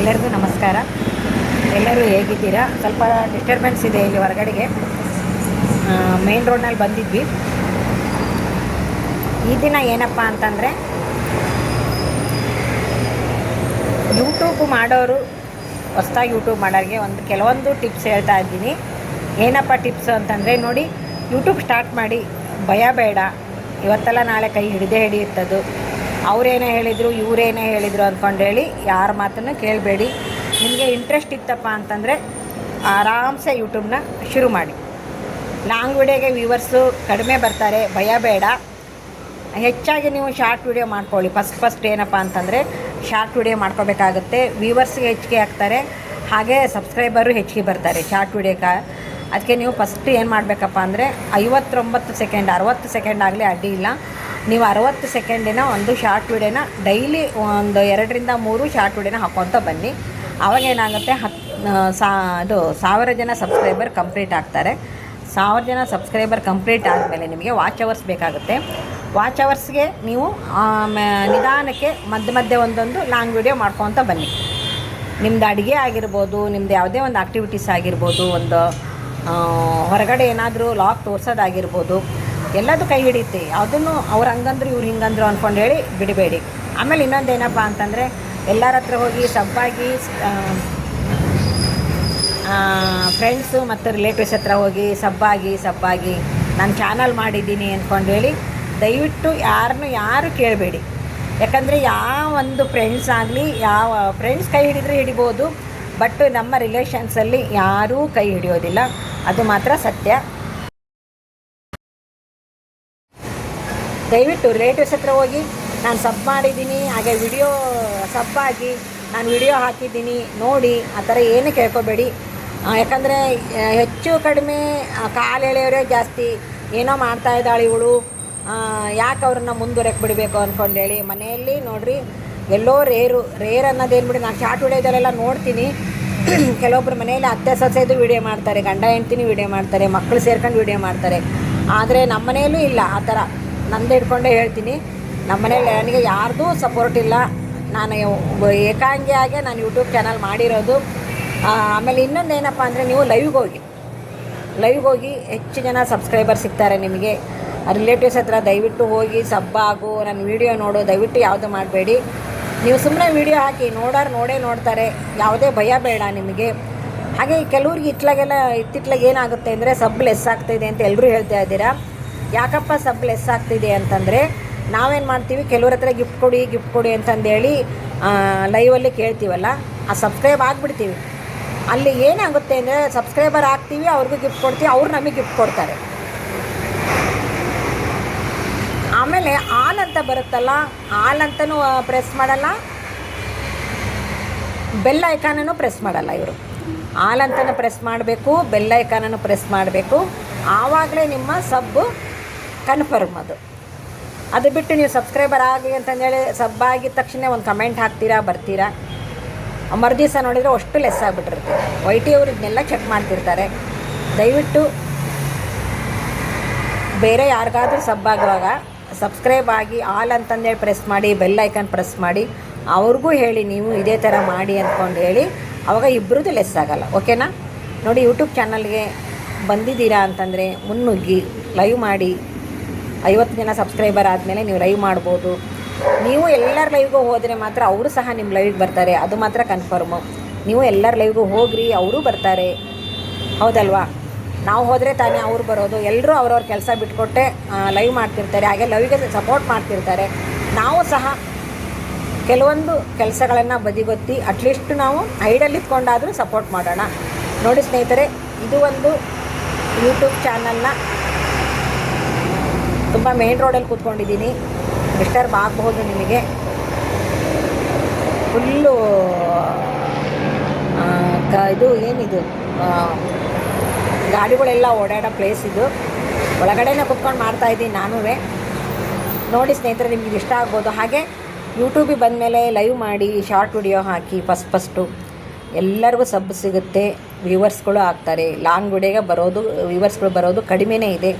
ಎಲ್ಲರಿಗೂ ನಮಸ್ಕಾರ. ಎಲ್ಲರೂ ಹೇಗಿದ್ದೀರಾ? ಸ್ವಲ್ಪ ಡಿಸ್ಟರ್ಬೆನ್ಸ್ ಇದೆ ಇಲ್ಲಿ ಹೊರಗಡೆಗೆ. ಮೇನ್ ರೋಡ್ನಲ್ಲಿ ಬಂದಿದ್ವಿ. ಈ ದಿನ ಏನಪ್ಪ ಅಂತಂದರೆ ಯೂಟ್ಯೂಬ್ ಮಾಡೋರು, ಹೊಸ್ದಾಗಿ ಯೂಟ್ಯೂಬ್ ಮಾಡೋರಿಗೆ ಒಂದು ಕೆಲವೊಂದು ಟಿಪ್ಸ್ ಹೇಳ್ತಾ ಇದ್ದೀನಿ. ಏನಪ್ಪ ಟಿಪ್ಸ್ ಅಂತಂದರೆ, ನೋಡಿ ಯೂಟ್ಯೂಬ್ ಸ್ಟಾರ್ಟ್ ಮಾಡಿ, ಭಯ ಬೇಡ. ಇವತ್ತೆಲ್ಲ ನಾಳೆ ಕೈ ಹಿಡಿದೇ ಹಿಡಿಯುತ್ತದು. ಅವರೇನೇ ಹೇಳಿದರು, ಇವರೇನೇ ಹೇಳಿದರು ಅಂದ್ಕೊಂಡು ಹೇಳಿ ಯಾರ ಮಾತನ್ನು ಕೇಳಬೇಡಿ. ನಿಮಗೆ ಇಂಟ್ರೆಸ್ಟ್ ಇತ್ತಪ್ಪ ಅಂತಂದರೆ ಆರಾಮ್ಸೆ ಯೂಟ್ಯೂಬ್ನ ಶುರು ಮಾಡಿ. ಲಾಂಗ್ ವಿಡಿಯೋಗೆ ವ್ಯೂವರ್ಸು ಕಡಿಮೆ ಬರ್ತಾರೆ, ಭಯ ಬೇಡ. ಹೆಚ್ಚಾಗಿ ನೀವು ಶಾರ್ಟ್ ವಿಡಿಯೋ ಮಾಡ್ಕೊಳ್ಳಿ. ಫಸ್ಟ್ ಫಸ್ಟ್ ಏನಪ್ಪ ಅಂತಂದರೆ ಶಾರ್ಟ್ ವಿಡಿಯೋ ಮಾಡ್ಕೋಬೇಕಾಗುತ್ತೆ. ವ್ಯೂವರ್ಸ್ಗೆ ಹೆಚ್ಚಿಗೆ ಆಗ್ತಾರೆ. ಹಾಗೆ ಸಬ್ಸ್ಕ್ರೈಬರು ಹೆಚ್ಚಿಗೆ ಬರ್ತಾರೆ ಶಾರ್ಟ್ ವಿಡಿಯೋಕ್ಕೆ ಅದಕ್ಕೆ ನೀವು ಫಸ್ಟ್ ಏನು ಮಾಡಬೇಕಪ್ಪ ಅಂದರೆ ಐವತ್ತೊಂಬತ್ತು ಸೆಕೆಂಡ್ ಅರವತ್ತು ಸೆಕೆಂಡ್ ಆಗಲಿ ಅಡ್ಡಿ ಇಲ್ಲ. ನೀವು ಅರವತ್ತು ಸೆಕೆಂಡಿನ ಒಂದು ಶಾರ್ಟ್ ವಿಡಿಯೋನ ಡೈಲಿ ಒಂದು ಎರಡರಿಂದ ಮೂರು ಶಾರ್ಟ್ ವಿಡಿಯೋನ ಹಾಕ್ಕೊತ ಬನ್ನಿ. ಅವಾಗ ಏನಾಗುತ್ತೆ ಹತ್ತು ಸಾ, ಅದು ಸಾವಿರ ಜನ ಸಬ್ಸ್ಕ್ರೈಬರ್ ಕಂಪ್ಲೀಟ್ ಆಗ್ತಾರೆ. ಸಾವಿರ ಜನ ಸಬ್ಸ್ಕ್ರೈಬರ್ ಕಂಪ್ಲೀಟ್ ಆದಮೇಲೆ ನಿಮಗೆ ವಾಚ್ ಅವರ್ಸ್ ಬೇಕಾಗುತ್ತೆ. ವಾಚ್ ಅವರ್ಸ್ಗೆ ನೀವು ನಿಧಾನಕ್ಕೆ ಮಧ್ಯ ಮಧ್ಯೆ ಒಂದೊಂದು ಲಾಂಗ್ ವಿಡಿಯೋ ಮಾಡ್ಕೊತ ಬನ್ನಿ. ನಿಮ್ದು ಅಡುಗೆ ಆಗಿರ್ಬೋದು, ನಿಮ್ದು ಯಾವುದೇ ಒಂದು ಆಕ್ಟಿವಿಟೀಸ್ ಆಗಿರ್ಬೋದು, ಒಂದು ಹೊರಗಡೆ ಏನಾದರೂ ಲಾಕ್ ತೋರ್ಸೋದಾಗಿರ್ಬೋದು ಎಲ್ಲದೂ ಕೈ ಹಿಡಿಯುತ್ತೆ. ಯಾವುದನ್ನು ಅವ್ರು ಹಂಗಂದ್ರು, ಇವ್ರು ಹಿಂಗಂದ್ರು ಅಂದ್ಕೊಂಡು ಹೇಳಿ ಬಿಡಬೇಡಿ. ಆಮೇಲೆ ಇನ್ನೊಂದು ಏನಪ್ಪ ಅಂತಂದರೆ, ಎಲ್ಲರ ಹತ್ರ ಹೋಗಿ ಸಬ್ಬಾಗಿ ಫ್ರೆಂಡ್ಸು ಮತ್ತು ರಿಲೇಟಿವ್ಸ್ ಹತ್ರ ಹೋಗಿ ಸಬ್ಬಾಗಿ ಸಬ್ಬಾಗಿ ನಾನು ಚಾನಲ್ ಮಾಡಿದ್ದೀನಿ ಅಂದ್ಕೊಂಡು ಹೇಳಿ ದಯವಿಟ್ಟು ಯಾರನ್ನೂ ಯಾರು ಕೇಳಬೇಡಿ. ಯಾಕಂದರೆ ಯಾವ ಒಂದು ಫ್ರೆಂಡ್ಸ್ ಆಗಲಿ, ಯಾವ ಫ್ರೆಂಡ್ಸ್ ಕೈ ಹಿಡಿದ್ರೆ ಹಿಡಿಬೋದು ಬಟ್ ನಮ್ಮ ರಿಲೇಷನ್ಸಲ್ಲಿ ಯಾರೂ ಕೈ ಹಿಡಿಯೋದಿಲ್ಲ. ಅದು ಮಾತ್ರ ಸತ್ಯ. ದಯವಿಟ್ಟು ರಿಲೇಟಿವ್ಸ್ ಹತ್ರ ಹೋಗಿ ನಾನು ಸಬ್ ಮಾಡಿದ್ದೀನಿ, ಹಾಗೆ ವಿಡಿಯೋ ಸಬ್ಬಾಗಿ ನಾನು ವಿಡಿಯೋ ಹಾಕಿದ್ದೀನಿ, ನೋಡಿ, ಆ ಥರ ಏನು ಕೇಳ್ಕೊಬೇಡಿ. ಯಾಕಂದರೆ ಹೆಚ್ಚು ಕಡಿಮೆ ಕಾಲು ಎಳೆಯವರೇ ಜಾಸ್ತಿ. ಏನೋ ಮಾಡ್ತಾ ಇದ್ದಾಳೆ ಇವಳು. ಯಾಕೆ ಅವ್ರನ್ನ ಮುಂದುವರೆಕ್ಕೆ ಬಿಡಬೇಕು ಅಂದ್ಕೊಂಡೇಳಿ ಮನೆಯಲ್ಲಿ ನೋಡಿರಿ, ಎಲ್ಲೋ ರೇರು ರೇರ್ ಅನ್ನೋದೇನು ಬಿಡಿ, ನಾನು ಶಾರ್ಟ್ ವಿಡಿಯೋದಲ್ಲೆಲ್ಲ ನೋಡ್ತೀನಿ. ಕೆಲವೊಬ್ರು ಮನೆಯಲ್ಲಿ ಅತ್ತೆ ಸೊಸೆದು ವಿಡಿಯೋ ಮಾಡ್ತಾರೆ, ಗಂಡ, ಹೆಂಡ್ತಿನಿ ವಿಡಿಯೋ ಮಾಡ್ತಾರೆ ಮಕ್ಕಳು ಸೇರ್ಕೊಂಡು ವಿಡಿಯೋ ಮಾಡ್ತಾರೆ. ಆದರೆ ನಮ್ಮ ಮನೆಯಲ್ಲೂ ಇಲ್ಲ ಆ ಥರ. ನಂದು ಹಿಡ್ಕೊಂಡೇ ಹೇಳ್ತೀನಿ. ನಮ್ಮ ಮನೇಲಿ ನನಗೆ ಯಾರ್ದೂ ಸಪೋರ್ಟ್ ಇಲ್ಲ. ನಾನು ಏಕಾಂಗಿಯಾಗೆ ನಾನು ಯೂಟ್ಯೂಬ್ ಚಾನಲ್ ಮಾಡಿರೋದು. ಆಮೇಲೆ ಇನ್ನೊಂದು ಏನಪ್ಪ ಅಂದರೆ ನೀವು ಲೈವ್ಗೆ ಹೋಗಿ. ಲೈವ್ಗೆ ಹೋಗಿ ಹೆಚ್ಚು ಜನ ಸಬ್ಸ್ಕ್ರೈಬರ್ ಸಿಗ್ತಾರೆ ನಿಮಗೆ. ರಿಲೇಟಿವ್ಸ್ ಹತ್ರ ದಯವಿಟ್ಟು ಹೋಗಿ ಸಬ್ಬಾಗು ನನ್ನ ವೀಡಿಯೋ ನೋಡು, ದಯವಿಟ್ಟು ಯಾವುದು ಮಾಡಬೇಡಿ. ನೀವು ಸುಮ್ಮನೆ ವೀಡಿಯೋ ಹಾಕಿ, ನೋಡೋರು ನೋಡೇ ನೋಡ್ತಾರೆ. ಯಾವುದೇ ಭಯ ಬೇಡ ನಿಮಗೆ. ಹಾಗೆ ಕೆಲವ್ರಿಗೆ ಇತ್ಲಾಗೆಲ್ಲ, ಇತ್ತಿತ್ಲಾಗೆ ಏನಾಗುತ್ತೆ ಅಂದರೆ ಸಬ್ ಲೆಸ್ ಆಗ್ತಾಯಿದೆ ಅಂತ ಎಲ್ಲರೂ ಹೇಳ್ತಾ ಇದ್ದೀರಾ. ಯಾಕಪ್ಪ ಸಬ್ ಲೆಸ್ ಆಗ್ತಿದೆ ಅಂತಂದರೆ ನಾವೇನು ಮಾಡ್ತೀವಿ? ಕೆಲವ್ರ ಹತ್ರ ಗಿಫ್ಟ್ ಕೊಡಿ ಗಿಫ್ಟ್ ಕೊಡಿ ಅಂತಂದೇಳಿ ಲೈವಲ್ಲಿ ಕೇಳ್ತೀವಲ್ಲ, ಆ ಸಬ್ಸ್ಕ್ರೈಬ್ ಆಗಿಬಿಡ್ತೀವಿ. ಅಲ್ಲಿ ಏನಾಗುತ್ತೆ ಅಂದರೆ ಸಬ್ಸ್ಕ್ರೈಬರ್ ಆಗ್ತೀವಿ, ಅವ್ರಿಗೂ ಗಿಫ್ಟ್ ಕೊಡ್ತೀವಿ, ಅವ್ರು ನಮಗೆ ಗಿಫ್ಟ್ ಕೊಡ್ತಾರೆ. ಆಮೇಲೆ ಆಲ್ ಅಂತ ಬರುತ್ತಲ್ಲ ಆಲ್ ಅಂತಲೂ ಪ್ರೆಸ್ ಮಾಡಲ್ಲ. ಬೆಲ್ ಐಕಾನನ್ನು ಪ್ರೆಸ್ ಮಾಡಲ್ಲ ಇವರು. ಆಲ್ ಅಂತಲೂ ಪ್ರೆಸ್ ಮಾಡಬೇಕು ಬೆಲ್ ಐಕಾನನ್ನು ಪ್ರೆಸ್ ಮಾಡಬೇಕು. ಆವಾಗಲೇ ನಿಮ್ಮ ಸಬ್ಬು ಕನ್ಫರ್ಮ್ ಅದು. ಅದು ಬಿಟ್ಟು ನೀವು ಸಬ್ಸ್ಕ್ರೈಬರ್ ಆಗಿ ಅಂತಂದೇಳಿ ಸಬ್ ಆಗಿದ ತಕ್ಷಣ ಒಂದು ಕಮೆಂಟ್ ಹಾಕ್ತೀರಾ, ಬರ್ತೀರಾ? ಮರುದಿವಸ ನೋಡಿದರೆ ಅಷ್ಟು ಲೆಸ್ ಆಗಿಬಿಟ್ಟಿರುತ್ತೆ. ವೈ ಟಿ ಅವರು ಇದನ್ನೆಲ್ಲ ಚೆಕ್ ಮಾಡ್ತಿರ್ತಾರೆ. ದಯವಿಟ್ಟು ಬೇರೆ ಯಾರಿಗಾದರೂ ಸಬ್ ಆಗುವಾಗ ಸಬ್ಸ್ಕ್ರೈಬ್ ಆಗಿ ಆಲ್ ಅಂತಂದೇಳಿ ಪ್ರೆಸ್ ಮಾಡಿ ಬೆಲ್ ಐಕನ್ ಪ್ರೆಸ್ ಮಾಡಿ, ಅವ್ರಿಗೂ ಹೇಳಿ ನೀವು ಇದೇ ಥರ ಮಾಡಿ ಅಂದ್ಕೊಂಡು ಹೇಳಿ, ಅವಾಗ ಇಬ್ಬರದ್ದು ಲೆಸ್ ಆಗಲ್ಲ. ಓಕೆನಾ ನೋಡಿ ಯೂಟ್ಯೂಬ್ ಚಾನಲ್ಗೆ ಬಂದಿದ್ದೀರಾ ಅಂತಂದರೆ ಮುನ್ನುಗ್ಗಿ ಲೈವ್ ಮಾಡಿ ಐವತ್ತು ಜನ ಸಬ್ಸ್ಕ್ರೈಬರ್ ಆದಮೇಲೆ ನೀವು ಲೈವ್ ಮಾಡ್ಬೋದು. ನೀವು ಎಲ್ಲರ ಲೈವ್ಗೂ ಹೋದರೆ ಮಾತ್ರ ಅವರು ಸಹ ನಿಮ್ಮ ಲೈವ್ಗೆ ಬರ್ತಾರೆ. ಅದು ಮಾತ್ರ ಕನ್ಫರ್ಮು ನೀವು ಎಲ್ಲರ ಲೈವ್ಗೂ ಹೋಗ್ರಿ, ಅವರು ಬರ್ತಾರೆ. ಹೌದಲ್ವಾ? ನಾವು ಹೋದರೆ ತಾನೇ ಅವ್ರು ಬರೋದು. ಎಲ್ಲರೂ ಅವ್ರವ್ರ ಕೆಲಸ ಬಿಟ್ಕೊಟ್ಟೆ ಲೈವ್ ಮಾಡ್ತಿರ್ತಾರೆ. ಹಾಗೆ ಲೈವ್ಗೆ ಸಪೋರ್ಟ್ ಮಾಡ್ತಿರ್ತಾರೆ. ನಾವು ಸಹ ಕೆಲವೊಂದು ಕೆಲಸಗಳನ್ನು ಬದಿಗೊತ್ತಿ ಅಟ್ಲೀಸ್ಟ್ ನಾವು ಐಡಲ್ ಇಟ್ಕೊಂಡಾದರೂ ಸಪೋರ್ಟ್ ಮಾಡೋಣ. ನೋಡಿ ಸ್ನೇಹಿತರೆ, ಇದು ಒಂದು ಯೂಟ್ಯೂಬ್ ಚಾನಲ್ನ ತುಂಬ ಮೇನ್ ರೋಡಲ್ಲಿ ಕೂತ್ಕೊಂಡಿದ್ದೀನಿ. ಡಿಸ್ಟರ್ಬ್ ಆಗಬಹುದು ನಿಮಗೆ. ಫುಲ್ಲು ಕ, ಇದು ಏನಿದು? ಗಾಡಿಗಳೆಲ್ಲ ಓಡಾಡೋ ಪ್ಲೇಸ್ ಇದು. ಒಳಗಡೆನೇ ಕೂತ್ಕೊಂಡು ಮಾಡ್ತಾಯಿದ್ದೀನಿ ನಾನೂ ನೋಡಿ ಸ್ನೇಹಿತರೆ, ನಿಮಗೆ ಇಷ್ಟ ಆಗ್ಬೋದು. ಹಾಗೆ ಯೂಟ್ಯೂಬಿಗೆ ಬಂದಮೇಲೆ ಲೈವ್ ಮಾಡಿ ಶಾರ್ಟ್ ವಿಡಿಯೋ ಹಾಕಿ ಫಸ್ಟ್ ಫಸ್ಟು ಎಲ್ಲರಿಗೂ ಸಬ್ ಸಿಗುತ್ತೆ. ವ್ಯೂವರ್ಸ್ಗಳು ಆಗ್ತಾರೆ. ಲಾಂಗ್ ವಿಡಿಯೋಗೆ ಬರೋದು ವ್ಯೂವರ್ಸ್ಗಳು ಬರೋದು ಕಡಿಮೆನೇ ಇದೆ.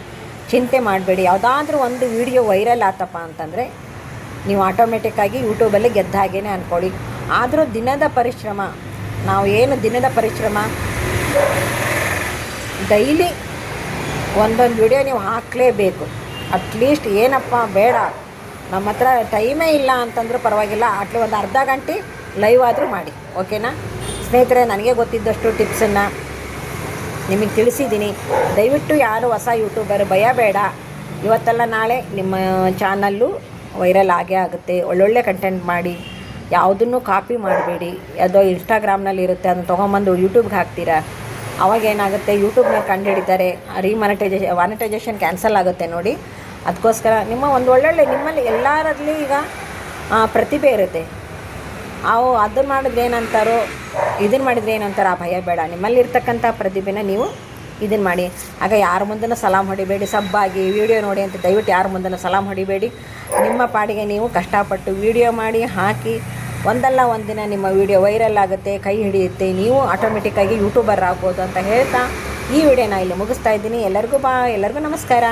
ಚಿಂತೆ ಮಾಡಬೇಡಿ. ಯಾವುದಾದ್ರೂ ಒಂದು ವಿಡಿಯೋ ವೈರಲ್ ಆತಪ್ಪ ಅಂತಂದರೆ ನೀವು ಆಟೋಮೆಟಿಕ್ಕಾಗಿ ಯೂಟ್ಯೂಬಲ್ಲಿ ಗೆದ್ದ ಹಾಗೇ ಅಂದ್ಕೊಳ್ಳಿ ಆದರೂ ದಿನದ ಪರಿಶ್ರಮ, ನಾವು ಏನು ದಿನದ ಪರಿಶ್ರಮ? ಡೈಲಿ ಒಂದೊಂದು ವಿಡಿಯೋ ನೀವು ಹಾಕಲೇಬೇಕು. ಅಟ್ಲೀಸ್ಟ್ ಏನಪ್ಪ ಬೇಡ. ನಮ್ಮ ಹತ್ರ ಟೈಮೇ ಇಲ್ಲ ಅಂತಂದರೂ ಪರವಾಗಿಲ್ಲ. ಅಟ್ಲಿ ಒಂದು ಅರ್ಧ ಗಂಟೆ ಲೈವ್ ಆದರೂ ಮಾಡಿ. ಓಕೆನಾ ಸ್ನೇಹಿತರೆ, ನನಗೆ ಗೊತ್ತಿದ್ದಷ್ಟು ಟಿಪ್ಸನ್ನು ನಿಮಗೆ ತಿಳಿಸಿದ್ದೀನಿ. ದಯವಿಟ್ಟು ಯಾರು ಹೊಸ ಯೂಟ್ಯೂಬರ್ ಭಯ ಬೇಡ ಇವತ್ತಲ್ಲ ನಾಳೆ ನಿಮ್ಮ ಚಾನಲ್ಲು ವೈರಲ್ ಆಗೇ ಆಗುತ್ತೆ. ಒಳ್ಳೊಳ್ಳೆ ಕಂಟೆಂಟ್ ಮಾಡಿ. ಯಾವುದನ್ನು ಕಾಪಿ ಮಾಡಬೇಡಿ. ಯಾವುದೋ ಇನ್ಸ್ಟಾಗ್ರಾಮ್ನಲ್ಲಿ ಇರುತ್ತೆ, ಅದನ್ನು ತೊಗೊಂಬಂದು ಯೂಟ್ಯೂಬ್ಗೆ ಹಾಕ್ತೀರಾ? ಅವಾಗ ಏನಾಗುತ್ತೆ? ಯೂಟ್ಯೂಬ್ನಲ್ಲಿ ಕಂಡುಹಿಡಿತಾರೆ ರಿಮಾನಿಟೈಜೇಷನ್ ವಾನಿಟೈಸೇಷನ್ ಕ್ಯಾನ್ಸಲ್ ಆಗುತ್ತೆ ನೋಡಿ. ಅದಕ್ಕೋಸ್ಕರ ನಿಮ್ಮ ಒಂದು ಒಳ್ಳೊಳ್ಳೆ, ನಿಮ್ಮಲ್ಲಿ ಎಲ್ಲರಲ್ಲಿ ಈಗ ಪ್ರತಿಭೆ ಇರುತ್ತೆ. ಅವು ಅದನ್ನು ಮಾಡಿದ್ರೆ ಏನಂತಾರೋ ಇದನ್ನು ಮಾಡಿದ್ರೆ ಏನಂತಾರೆ? ಆ ಭಯ ಬೇಡ. ನಿಮ್ಮಲ್ಲಿರ್ತಕ್ಕಂಥ ಪ್ರತಿಭೆನ ನೀವು ಇದನ್ನು ಮಾಡಿ. ಆಗ ಯಾರ ಮುಂದೆನೂ ಸಲಾಮ್ ಹೊಡಿಬೇಡಿ. ಸಬ್ಬಾಗಿ ವಿಡಿಯೋ ನೋಡಿ ಅಂತ ದಯವಿಟ್ಟು ಯಾರ ಮುಂದೆನೂ ಸಲಾಮ್ ಹೊಡಿಬೇಡಿ. ನಿಮ್ಮ ಪಾಡಿಗೆ ನೀವು ಕಷ್ಟಪಟ್ಟು ವಿಡಿಯೋ ಮಾಡಿ, ಹಾಕಿ, ಒಂದಲ್ಲ ಒಂದಿನ ನಿಮ್ಮ ವಿಡಿಯೋ ವೈರಲ್ ಆಗುತ್ತೆ, ಕೈ ಹಿಡಿಯುತ್ತೆ. ನೀವು ಆಟೋಮೆಟಿಕ್ಕಾಗಿ ಯೂಟ್ಯೂಬರ್ ಆಗ್ಬೋದು ಅಂತ ಹೇಳ್ತಾ ಈ ವಿಡಿಯೋನ ಇಲ್ಲಿ ಮುಗಿಸ್ತಾ ಇದ್ದೀನಿ. ಎಲ್ಲರಿಗೂ ಬಾ, ಎಲ್ಲರಿಗೂ ನಮಸ್ಕಾರ.